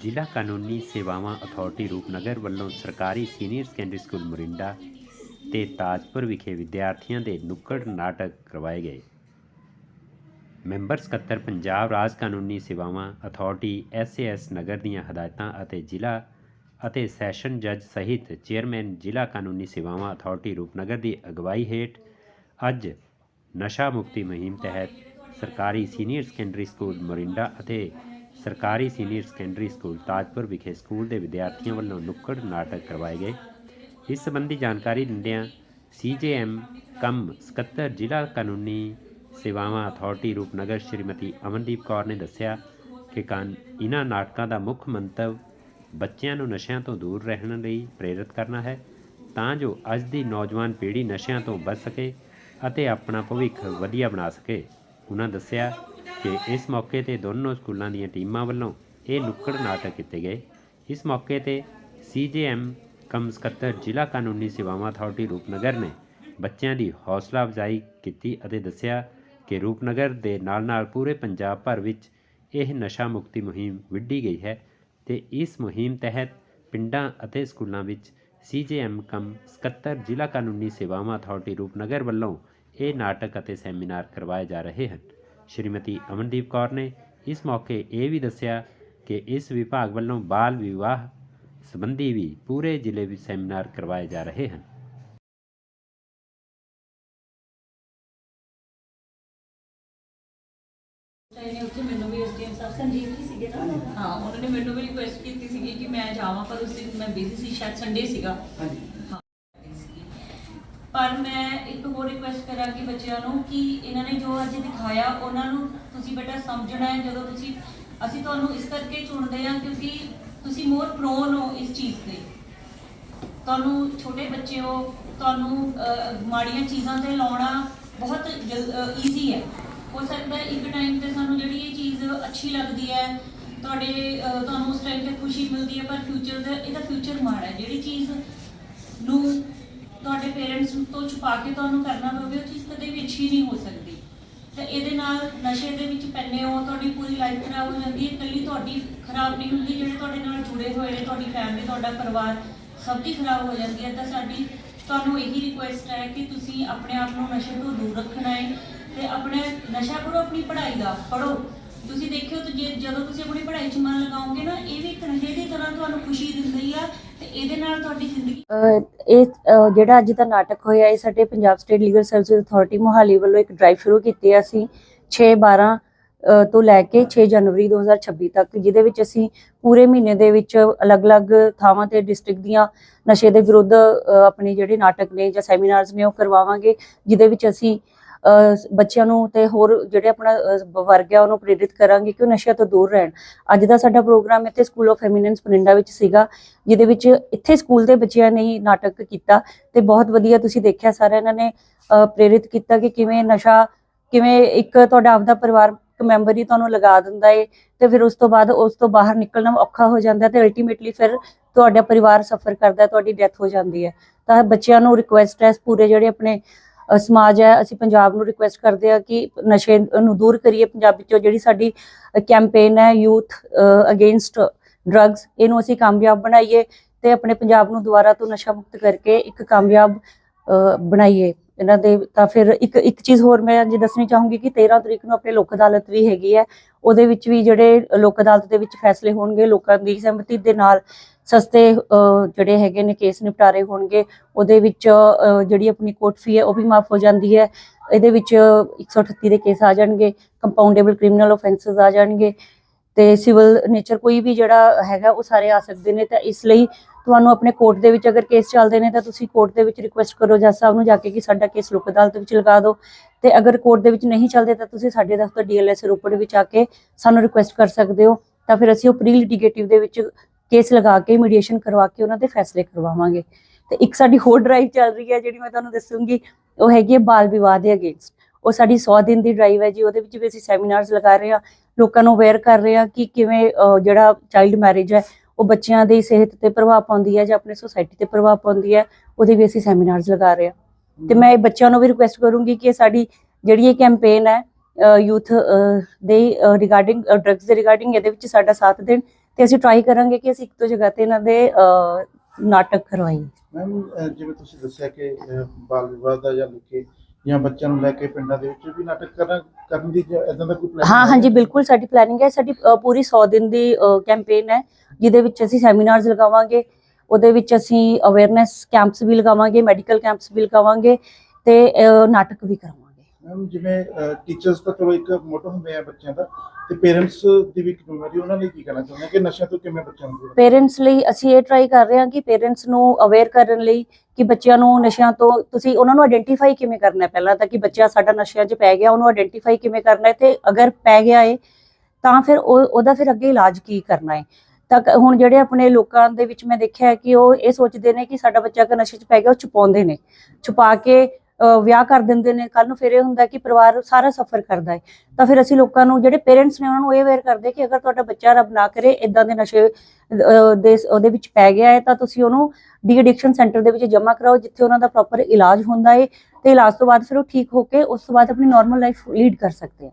ਜ਼ਿਲ੍ਹਾ ਕਾਨੂੰਨੀ ਸੇਵਾਵਾਂ ਅਥਾਰਟੀ ਰੂਪਨਗਰ ਵੱਲੋਂ ਸਰਕਾਰੀ ਸੀਨੀਅਰ ਸੈਕੰਡਰੀ ਸਕੂਲ ਮੋਰਿੰਡਾ ਤੇ ਤਾਜਪੁਰ ਵਿਖੇ ਵਿਦਿਆਰਥੀਆਂ ਦੇ ਨੁੱਕੜ ਨਾਟਕ ਕਰਵਾਏ ਗਏ। ਮੈਂਬਰ ਸਕੱਤਰ ਪੰਜਾਬ ਰਾਜ ਕਾਨੂੰਨੀ ਸੇਵਾਵਾਂ ਅਥਾਰਟੀ ਐਸਏਐਸ ਨਗਰ ਦੀਆਂ ਹਦਾਇਤਾਂ ਅਤੇ ਜ਼ਿਲ੍ਹਾ ਅਤੇ ਸੈਸ਼ਨ ਜੱਜ ਸਹਿਤ ਚੇਅਰਮੈਨ ਜ਼ਿਲ੍ਹਾ ਕਾਨੂੰਨੀ ਸੇਵਾਵਾਂ ਅਥਾਰਟੀ ਰੂਪਨਗਰ ਦੀ ਅਗਵਾਈ ਹੇਠ ਅੱਜ ਨਸ਼ਾ ਮੁਕਤੀ ਮੁਹਿੰਮ ਤਹਿਤ ਸਰਕਾਰੀ ਸੀਨੀਅਰ ਸੈਕੰਡਰੀ ਸਕੂਲ ਮੋਰਿੰਡਾ ਅਤੇ ਸਰਕਾਰੀ ਸੀਨੀਅਰ ਸੈਕੰਡਰੀ ਸਕੂਲ ਤਾਜਪੁਰ ਵਿਖੇ ਸਕੂਲ ਦੇ ਵਿਦਿਆਰਥੀਆਂ ਵੱਲੋਂ ਨੁੱਕੜ ਨਾਟਕ ਕਰਵਾਏ ਗਏ। ਇਸ ਸੰਬੰਧੀ ਜਾਣਕਾਰੀ ਦਿੰਦਿਆਂ ਸੀਜੇਐਮ ਕਮ ਸਕੱਤਰ ਜ਼ਿਲ੍ਹਾ ਕਾਨੂੰਨੀ ਸੇਵਾਵਾਂ ਅਥਾਰਟੀ ਰੂਪਨਗਰ ਸ਼੍ਰੀਮਤੀ ਅਮਨਦੀਪ ਕੌਰ ਨੇ ਦੱਸਿਆ ਕਿ ਕਾਨ ਇਹਨਾਂ ਨਾਟਕਾਂ ਦਾ ਮੁੱਖ ਮੰਤਵ ਬੱਚਿਆਂ ਨੂੰ ਨਸ਼ਿਆਂ ਤੋਂ ਦੂਰ ਰਹਿਣ ਲਈ ਪ੍ਰੇਰਿਤ ਕਰਨਾ ਹੈ, ਤਾਂ ਜੋ ਅੱਜ ਦੀ ਨੌਜਵਾਨ ਪੀੜ੍ਹੀ ਨਸ਼ਿਆਂ ਤੋਂ ਬਚ ਸਕੇ ਅਤੇ ਆਪਣਾ ਭਵਿੱਖ ਵਧੀਆ ਬਣਾ ਸਕੇ। ਉਹਨਾਂ ਦੱਸਿਆ ਕਿ ਇਸ ਮੌਕੇ ਤੇ ਦੋਨੋਂ ਸਕੂਲਾਂ ਦੀਆਂ ਟੀਮਾਂ ਵੱਲੋਂ ਇਹ ਨੁੱਕੜ ਨਾਟਕ ਕੀਤੇ ਗਏ। ਇਸ ਮੌਕੇ ਤੇ ਸੀਜੇਐਮ ਕਮ ਸਕੱਤਰ ਜ਼ਿਲ੍ਹਾ ਕਾਨੂੰਨੀ ਸੇਵਾਵਾਂ ਅਥਾਰਟੀ ਰੂਪਨਗਰ ਨੇ ਬੱਚਿਆਂ ਦੀ ਹੌਸਲਾ ਅਫਜ਼ਾਈ ਕੀਤੀ ਅਤੇ ਦੱਸਿਆ ਕਿ ਰੂਪਨਗਰ ਦੇ ਨਾਲ-ਨਾਲ ਪੂਰੇ ਪੰਜਾਬ ਭਰ ਵਿੱਚ ਇਹ ਨਸ਼ਾ ਮੁਕਤੀ ਮੁਹਿੰਮ ਵਿੱਢੀ ਗਈ ਹੈ ਤੇ ਇਸ ਮੁਹਿੰਮ ਤਹਿਤ ਪਿੰਡਾਂ ਅਤੇ ਸਕੂਲਾਂ ਵਿੱਚ ਸੀਜੇਐਮ ਕਮ ਸਕੱਤਰ ਜ਼ਿਲ੍ਹਾ ਕਾਨੂੰਨੀ ਸੇਵਾਵਾਂ ਅਥਾਰਟੀ ਰੂਪਨਗਰ ਵੱਲੋਂ ਇਹ ਨਾਟਕ ਅਤੇ ਸੈਮੀਨਾਰ ਕਰਵਾਏ ਜਾ ਰਹੇ ਹਨ। ਸ਼੍ਰੀਮਤੀ ਅਮਨਦੀਪ ਕੌਰ ਨੇ ਇਸ ਮੌਕੇ ਇਹ ਵੀ ਦੱਸਿਆ ਕਿ ਇਸ ਵਿਭਾਗ ਵੱਲੋਂ ਬਾਲ ਵਿਵਾਹ ਸੰਬੰਧੀ ਵੀ ਪੂਰੇ ਜ਼ਿਲ੍ਹੇ ਵਿੱਚ ਸੈਮੀਨਾਰ ਕਰਵਾਏ ਜਾ ਰਹੇ ਹਨ ਨੇ ਉੱਥੇ ਮੈਨੂੰ ਵੀ ਐਸਡੀਐਮ ਸਾਹਿਬ ਸੰਜੀਵ ਜੀ ਸੀਗੇ ਨਾ ਹਾਂ ਉਹਨਾਂ ਨੇ ਮੈਨੂੰ ਵੀ ਰਿਕੁਐਸਟ ਕੀਤੀ ਸੀਗੀ ਕਿ ਮੈਂ ਜਾਵਾਂ ਪਰ ਉਸ ਦਿਨ ਮੈਂ ਬਿਜ਼ੀ ਸੀ ਸ਼ਾਇਦ ਸੰਡੇ ਸੀਗਾ ਹਾਂਜੀ ਹਾਂ ਸੀਗੀ। ਪਰ ਮੈਂ ਇੱਕ ਹੋਰ ਰਿਕੁਐਸਟ ਕਰਾਂਗੀ ਬੱਚਿਆਂ ਨੂੰ ਕਿ ਇਹਨਾਂ ਨੇ ਜੋ ਅੱਜ ਦਿਖਾਇਆ, ਉਹਨਾਂ ਨੂੰ ਤੁਸੀਂ ਬੇਟਾ ਸਮਝਣਾ ਹੈ ਜਦੋਂ ਤੁਸੀਂ, ਅਸੀਂ ਤੁਹਾਨੂੰ ਇਸ ਕਰਕੇ ਚੁਣਦੇ ਹਾਂ ਕਿਉਂਕਿ ਤੁਸੀਂ ਮੋਰ ਪ੍ਰੋਨ ਹੋ ਇਸ ਚੀਜ਼ ਤੇ। ਤੁਹਾਨੂੰ ਛੋਟੇ ਬੱਚੇ ਹੋ, ਤੁਹਾਨੂੰ ਮਾੜੀਆਂ ਚੀਜ਼ਾਂ ਤੇ ਲਾਉਣਾ ਬਹੁਤ ਈਜ਼ੀ ਹੈ। ਹੋ ਸਕਦਾ ਇੱਕ ਟਾਈਮ ਤੇ ਸਾਨੂੰ ਜਿਹੜੀ ਇਹ ਚੀਜ਼ ਅੱਛੀ ਲੱਗਦੀ ਹੈ, ਤੁਹਾਡੇ ਤੁਹਾਨੂੰ ਉਸ ਟਾਈਮ ਤੇ ਖੁਸ਼ੀ ਮਿਲਦੀ ਹੈ, ਪਰ ਫਿਊਚਰ ਦਾ, ਇਹਦਾ ਫਿਊਚਰ ਮਾੜਾ ਹੈ। ਜਿਹੜੀ ਚੀਜ਼ ਤੋਂ ਛੁਪਾ ਕੇ ਤੁਹਾਨੂੰ ਕਰਨਾ ਪਵੇ ਉਹ ਚੀਜ਼ ਕਦੇ ਵੀ ਅੱਛੀ ਨਹੀਂ ਹੋ ਸਕਦੀ। ਤੇ ਇਹਦੇ ਨਾਲ ਨਸ਼ੇ ਦੇ ਵਿੱਚ ਪੈਨੇ ਹੋ, ਤੁਹਾਡੀ ਪੂਰੀ ਲਾਈਫ ਖਰਾਬ ਹੋ ਜਾਂਦੀ ਹੈ, ਇਕੱਲੀ ਤੁਹਾਡੀ ਖਰਾਬ ਨਹੀਂ ਹੁੰਦੀ, ਜਿਹੜੇ ਤੁਹਾਡੇ ਨਾਲ ਜੁੜੇ ਹੋਏ ਨੇ, ਤੁਹਾਡੀ ਫੈਮਿਲੀ ਤੁਹਾਡਾ ਪਰਿਵਾਰ, ਸਭ ਦੀ ਖਰਾਬ ਹੋ ਜਾਂਦੀ ਹੈ। ਤਾਂ ਸਾਡੀ, ਤੁਹਾਨੂੰ ਇਹੀ ਰਿਕੁਐਸਟ ਹੈ ਕਿ ਤੁਸੀਂ ਆਪਣੇ ਆਪ ਨੂੰ ਨਸ਼ੇ ਤੋਂ ਦੂਰ ਰੱਖਣਾ ਹੈ ਤੇ ਆਪਣੇ ਨਸ਼ਾ ਕਰੋ, ਆਪਣੀ ਪੜ੍ਹਾਈ ਦਾ ਪੜੋ ਤੁਸੀਂ ਦੇਖਿਓ ਜੇ ਜਦੋਂ ਤੁਸੀਂ ਆਪਣੀ ਪੜ੍ਹਾਈ 'ਚ ਮਨ ਲਗਾਓਗੇ ਨਾ, ਇਹ ਵੀ ਇੱਕ ਨਸ਼ੇ ਦੀ ਤਰ੍ਹਾਂ ਤੁਹਾਨੂੰ ਖੁਸ਼ੀ ਦਿੰਦੀ ਆ ਤੇ ਇਹਦੇ ਨਾਲ ਤੁਹਾਡੀ ਜ਼ਿੰਦਗੀ ਇਹ, ਅਹ, ਜਿਹੜਾ ਅੱਜ ਦਾ ਨਾਟਕ ਹੋਇਆ, ਇਹ ਸਾਡੇ Punjab state legal service authority Mohali ਵੱਲੋਂ ਇੱਕ ਡਰਾਈਵ ਸ਼ੁਰੂ ਕੀਤੀ ਹੈ ਅਸੀਂ 6 12 ਅਹ, ਤੋਂ ਲੈ ਕੇ 6 ਜਨਵਰੀ 2026 ਤੱਕ, ਜਿਹਦੇ ਵਿੱਚ ਅਸੀਂ ਪੂਰੇ ਮਹੀਨੇ ਦੇ ਵਿੱਚ ਅਲੱਗ-ਅਲੱਗ ਥਾਵਾਂ ਤੇ ਡਿਸਟ੍ਰਿਕਟ ਦੀਆਂ ਨਸ਼ੇ ਦੇ ਵਿਰੁੱਧ, ਅਹ, ਆਪਣੇ ਜਿਹੜੇ ਨਾਟਕ ਨੇ ਜਾਂ ਸੈਮੀਨਾਰਸ ਨੇ ਉਹ ਕਰਵਾਵਾਂਗੇ, ਜਿਹਦੇ ਵਿੱਚ ਅਸੀਂ ਬੱਚਿਆਂ ਨੂੰ ਤੇ ਹੋਰ ਜਿਹੜੇ ਆਪਣਾ ਵਰਗ ਹੈ ਉਹਨੂੰ ਪ੍ਰੇਰਿਤ ਕਰਾਂਗੇ ਕਿ ਉਹ ਨਸ਼ਿਆਂ ਤੋਂ ਦੂਰ ਰਹਿਣ। ਅੱਜ ਦਾ ਸਾਡਾ ਪ੍ਰੋਗਰਾਮ ਇੱਥੇ ਸਕੂਲ ਆਫ ਐਮੀਨੈਂਸ ਪਰਿੰਡਾ ਵਿੱਚ ਸੀਗਾ, ਜਿਹਦੇ ਵਿੱਚ ਇੱਥੇ ਸਕੂਲ ਦੇ ਬੱਚਿਆਂ ਨੇ ਨਾਟਕ ਕੀਤਾ ਤੇ ਬਹੁਤ ਵਧੀਆ ਤੁਸੀਂ ਦੇਖਿਆ ਸਾਰਾ ਇਹਨਾਂ ਨੇ ਪ੍ਰੇਰਿਤ ਕੀਤਾ ਕਿ ਕਿਵੇਂ ਨਸ਼ਾ, ਕਿਵੇਂ ਇੱਕ ਤੁਹਾਡਾ ਆਪਦਾ ਪਰਿਵਾਰ ਮੈਂਬਰ ਹੀ ਤੁਹਾਨੂੰ ਲਗਾ ਦਿੰਦਾ ਏ ਤੇ ਫਿਰ ਉਸ ਤੋਂ ਬਾਅਦ ਉਸ ਤੋਂ ਬਾਹਰ ਨਿਕਲਣਾ ਔਖਾ ਹੋ ਜਾਂਦਾ ਤੇ ਅਲਟੀਮੇਟਲੀ ਫਿਰ ਤੁਹਾਡਾ ਪਰਿਵਾਰ ਸਫਰ ਕਰਦਾ, ਤੁਹਾਡੀ ਡੈਥ ਹੋ ਜਾਂਦੀ ਹੈ। ਤਾਂ ਬੱਚਿਆਂ ਨੂੰ ਰਿਕੁਐਸਟ ਹੈ, ਪੂਰੇ ਜਿਹੜੇ ਆਪਣੇ ਸਮਾਜ ਹੈ, ਅਸੀਂ ਪੰਜਾਬ ਨੂੰ ਰਿਕੁਐਸਟ ਕਰਦੇ ਆ ਕਿ ਨਸ਼ੇ ਨੂੰ ਦੂਰ ਕਰੀਏ ਪੰਜਾਬ ਵਿੱਚੋਂ, ਜਿਹੜੀ ਸਾਡੀ ਕੈਂਪੇਨ ਹੈ ਯੂਥ ਅਗੇਂਸਟ ਡਰੱਗਸ ਇਹਨੂੰ ਅਸੀਂ ਕਾਮਯਾਬ ਬਣਾਈਏ ਤੇ ਆਪਣੇ ਪੰਜਾਬ ਨੂੰ ਦੁਬਾਰਾ ਤੋਂ ਨਸ਼ਾ ਮੁਕਤ ਕਰਕੇ ਇੱਕ ਕਾਮਯਾਬ ਬਣਾਈਏ। ਇਹਨਾਂ ਦੇ ਤਾਂ ਫਿਰ ਇੱਕ ਇੱਕ ਚੀਜ਼ ਹੋਰ ਮੈਂ ਅੱਜ ਦੱਸਣੀ ਚਾਹੂੰਗੀ ਕਿ 13 ਤਰੀਕ ਨੂੰ ਆਪਣੇ ਲੋਕ ਅਦਾਲਤ ਵੀ ਹੈਗੀ ਹੈ। ਉਹਦੇ ਵਿੱਚ ਵੀ ਜਿਹੜੇ ਲੋਕ ਅਦਾਲਤ ਦੇ ਵਿੱਚ ਫੈਸਲੇ ਹੋਣਗੇ, ਲੋਕਾਂ ਦੀ ਸਹਿਮਤੀ ਦੇ ਨਾਲ ਸਸਤੇ ਜਿਹੜੇ ਹੈਗੇ ਨੇ ਕੇਸ ਨਿਪਟਾਰੇ ਹੋਣਗੇ, ਉਹਦੇ ਵਿੱਚ ਜਿਹੜੀ ਆਪਣੀ ਕੋਰਟ ਫੀ ਹੈ, ਉਹ ਵੀ ਮਾਫ ਹੋ ਜਾਂਦੀ ਹੈ। ਇਹਦੇ ਵਿੱਚ 138 ਦੇ ਕੇਸ ਆ ਜਾਣਗੇ ਕੰਪਾਊਂਡੇਬਲ ਕ੍ਰਿਮੀਨਲ ਆਫੈਂਸਸ ਆ ਜਾਣਗੇ ਤੇ ਸਿਵਲ ਨੇਚਰ ਕੋਈ ਵੀ ਜਿਹੜਾ ਹੈਗਾ, ਉਹ ਸਾਰੇ ਆ ਸਕਦੇ ਨੇ। ਤਾਂ ਇਸ ਲਈ ਤੁਹਾਨੂੰ ਆਪਣੇ ਕੋਰਟ ਦੇ ਵਿੱਚ ਅਗਰ ਕੇਸ ਚੱਲਦੇ ਨੇ, ਤਾਂ ਤੁਸੀਂ ਕੋਰਟ ਦੇ ਵਿੱਚ ਰਿਕੁਐਸਟ ਕਰੋ, ਜੱਜ ਸਾਹਿਬ ਨੂੰ ਜਾ ਕੇ ਕਿ ਸਾਡਾ ਕੇਸ ਲੋਕ ਅਦਾਲਤ ਵਿੱਚ ਲਗਾ ਦਿਓ। ਤੇ ਅਗਰ ਕੋਰਟ ਦੇ ਵਿੱਚ ਨਹੀਂ ਚੱਲਦੇ, ਤਾਂ ਤੁਸੀਂ ਸਾਡੇ ਦਫ਼ਤਰ ਡੀਐਲਐਸ ਰੋਪੜ ਵਿੱਚ ਆ ਕੇ ਸਾਨੂੰ ਰਿਕੁਐਸਟ ਕਰ ਸਕਦੇ ਹੋ। ਤਾਂ ਫਿਰ ਅਸੀਂ ਉਹ ਪ੍ਰੀ ਲਿਟੀਗੇਟਿਵ ਦੇ ਵਿੱਚ ਕੇਸ ਲਗਾ ਕੇ ਮੀਡੀਏਸ਼ਨ ਕਰਵਾ ਕੇ ਉਹਨਾਂ ਦੇ ਫੈਸਲੇ ਕਰਵਾਵਾਂਗੇ। ਤੇ ਇੱਕ ਸਾਡੀ ਹੋਰ ਡਰਾਈਵ ਚੱਲ ਰਹੀ ਹੈ, ਜਿਹੜੀ ਮੈਂ ਤੁਹਾਨੂੰ ਦੱਸੂੰਗੀ, ਉਹ ਹੈਗੀ ਹੈ ਬਾਲ ਵਿਵਾਦ ਦੇ ਅਗੇਂਸਟ ਉਹ ਸਾਡੀ 100 ਦਿਨ ਦੀ ਡਰਾਈਵ ਹੈ ਜੀ, ਉਹਦੇ ਵਿੱਚ ਵੀ ਅਸੀਂ ਸੈਮੀਨਾਰਸ ਲਗਾ ਰਹੇ ਹਾਂ, ਲੋਕਾਂ ਨੂੰ ਅਵੇਅਰ ਕਰ ਰਹੇ ਹਾਂ ਕਿ ਕਿਵੇਂ ਜਿਹੜਾ ਚਾਈਲਡ ਮੈਰਿਜ ਹੈ, ਉਹ ਬੱਚਿਆਂ ਦੀ ਸਿਹਤ ਤੇ ਪ੍ਰਭਾਵ ਪਾਉਂਦੀ ਹੈ ਜਾਂ ਆਪਣੀ ਸੋਸਾਇਟੀ ਤੇ ਪ੍ਰਭਾਵ ਪਾਉਂਦੀ ਹੈ, ਉਹਦੇ ਵੀ ਅਸੀਂ ਸੈਮੀਨਾਰਸ ਲਗਾ ਰਹੇ ਹਾਂ। ਤੇ ਮੈਂ ਬੱਚਿਆਂ ਨੂੰ ਵੀ ਰਿਕੁਐਸਟ ਕਰੂੰਗੀ ਕਿ ਸਾਡੀ ਜਿਹੜੀ ਇਹ ਕੈਂਪੇਨ ਹੈ ਯੂਥ ਦੇ ਰਿਗਾਰਡਿੰਗ ਡਰੱਗਸ ਦੇ ਰਿਗਾਰਡਿੰਗ ਇਹਦੇ ਵਿੱਚ ਸਾਡਾ ਸਾਥ ਦੇਣ। ਤੇ ਅਸੀਂ ਟਰਾਈ ਕਰਾਂਗੇ ਕਿ ਅਸੀਂ ਇੱਕ ਦੋ ਜਗ੍ਹਾ ਤੇ ਇਹਨਾਂ ਦੇ ਨਾਟਕ ਕਰਵਾਈਏ। ਮੈਮ ਜਿਵੇਂ ਤੁਸੀਂ ਦੱਸਿਆ ਕਿ ਬਾਲ ਵਿਵਾਹ ਦਾ ਜਾਂ ਲੈ ਕੇ ਜਾਂ ਬੱਚਿਆਂ ਨੂੰ ਲੈ ਕੇ ਪਿੰਡਾਂ ਦੇ ਵਿੱਚ ਵੀ ਨਾਟਕ ਕਰਨ ਕਰਨ ਦੀ ਇਦਾਂ ਦਾ ਕੋਈ plan ਹਾਂ ਹੈ? ਹਾਂਜੀ ਬਿਲਕੁਲ ਸਾਡੀ ਪਲੈਨਿੰਗ ਹੈ। ਸਾਡੀ ਪੂਰੀ 100 ਦਿਨ ਦੀ ਕੈਂਪੇਨ ਹੈ ਜਿਹਦੇ ਵਿੱਚ ਅਸੀਂ ਸੈਮੀਨਾਰਸ ਲਗਾਵਾਂਗੇ। ਉਹਦੇ ਵਿੱਚ ਅਸੀਂ ਅਵੇਅਰਨੈਸ ਕੈਂਪਸ ਵੀ ਲਗਾਵਾਂਗੇ ਮੈਡੀਕਲ ਕੈਂਪਸ ਵੀ ਲਗਾਵਾਂਗੇ ਤੇ ਨਾਟਕ ਵੀ ਕਰਾਵਾਂਗੇ ਮੈਮ, ਜਿਵੇਂ ਟੀਚਰਸ ਤਾਂ ਚਲੋ ਇੱਕ ਮੋਟੋ ਹੁੰਦੇ ਆ ਬੱਚਿਆਂ ਦਾ, ਤੇ ਪੇਰੈਂਟਸ ਦੀ ਵੀ ਜ਼ਿੰਮੇਵਾਰੀ ਉਹਨਾਂ ਲਈ ਕੀ ਕਹਿਣਾ ਚਾਹੁੰਦੇ ਆ, ਕਿ ਨਸ਼ਿਆਂ ਤੋਂ ਕਿਵੇਂ ਬੱਚਿਆਂ ਨੂੰ ਪੇਰੈਂਟਸ ਲਈ ਅਸੀਂ ਇਹ ਟਰਾਈ ਕਰ ਰਹੇ ਹਾਂ ਕਿ ਪੇਰੈਂਟਸ ਨੂੰ ਅਵੇਅਰ ਕਰਨ ਲਈ ਕਿ ਬੱਚਿਆਂ ਨੂੰ ਨਸ਼ਿਆਂ ਤੋਂ, ਤੁਸੀਂ ਉਹਨਾਂ ਨੂੰ ਆਇਡੈਂਟੀਫਾਈ ਕਿਵੇਂ ਕਰਨਾ ਹੈ ਪਹਿਲਾਂ ਤਾਂ ਕਿ ਬੱਚਾ ਸਾਡਾ ਨਸ਼ਿਆਂ 'ਚ ਪੈ ਗਿਆ, ਉਹਨੂੰ ਆਇਡੈਂਟੀਫਾਈ ਕਿਵੇਂ ਕਰਨਾ ਹੈ ਤੇ ਅਗਰ ਪੈ ਗਿਆ ਹੈ ਤਾਂ ਫਿਰ ਉਹਦਾ ਫਿਰ ਅੱਗੇ ਇਲਾਜ ਕੀ ਕਰਨਾ ਹੈ? ਤਾਂ ਹੁਣ ਜਿਹੜੇ ਆਪਣੇ ਲੋਕਾਂ ਦੇ ਵਿੱਚ ਮੈਂ ਦੇਖਿਆ ਕਿ ਉਹ ਇਹ ਸੋਚਦੇ ਨੇ ਕਿ ਸਾਡਾ ਬੱਚਾ ਅਗਰ ਨਸ਼ੇ 'ਚ ਪੈ ਗਿਆ, ਉਹ ਛੁਪਾਉਂਦੇ ਨੇ। ਛੁਪਾ ਕੇ ਵਿਆਹ ਕਰ ਦਿੰਦੇ ਨੇ ਕੱਲ ਨੂੰ ਫਿਰ ਇਹ ਹੁੰਦਾ ਕਿ ਪਰਿਵਾਰ ਸਾਰਾ ਸਫਰ ਕਰਦਾ ਹੈ। ਤਾਂ ਫਿਰ ਅਸੀਂ ਲੋਕਾਂ ਨੂੰ, ਜਿਹੜੇ ਪੇਰੈਂਟਸ ਨੇ ਉਹਨਾਂ ਨੂੰ ਇਹ ਅਵੇਅਰ ਕਰਦੇ ਕਿ ਅਗਰ ਤੁਹਾਡਾ ਬੱਚਾ ਰੱਬ ਨਾ ਕਰੇ ਇਦਾਂ ਦੇ ਨਸ਼ੇ ਦੇ ਉਹਦੇ ਵਿੱਚ ਪੈ ਗਿਆ ਹੈ, ਤਾਂ ਤੁਸੀਂ ਉਹਨੂੰ ਡੀ ਐਡਿਕਸ਼ਨ ਸੈਂਟਰ ਦੇ ਵਿੱਚ ਜਮ੍ਹਾਂ ਕਰਾਓ, ਜਿੱਥੇ ਉਹਨਾਂ ਦਾ ਪ੍ਰੋਪਰ ਇਲਾਜ ਹੁੰਦਾ ਹੈ। ਤੇ ਇਲਾਜ ਤੋਂ ਬਾਅਦ ਫਿਰ ਉਹ ਠੀਕ ਹੋ ਕੇ ਉਸ ਤੋਂ ਬਾਅਦ ਆਪਣੀ ਨਾਰਮਲ ਲਾਈਫ ਲੀਡ ਕਰ ਸਕਦੇ ਆ।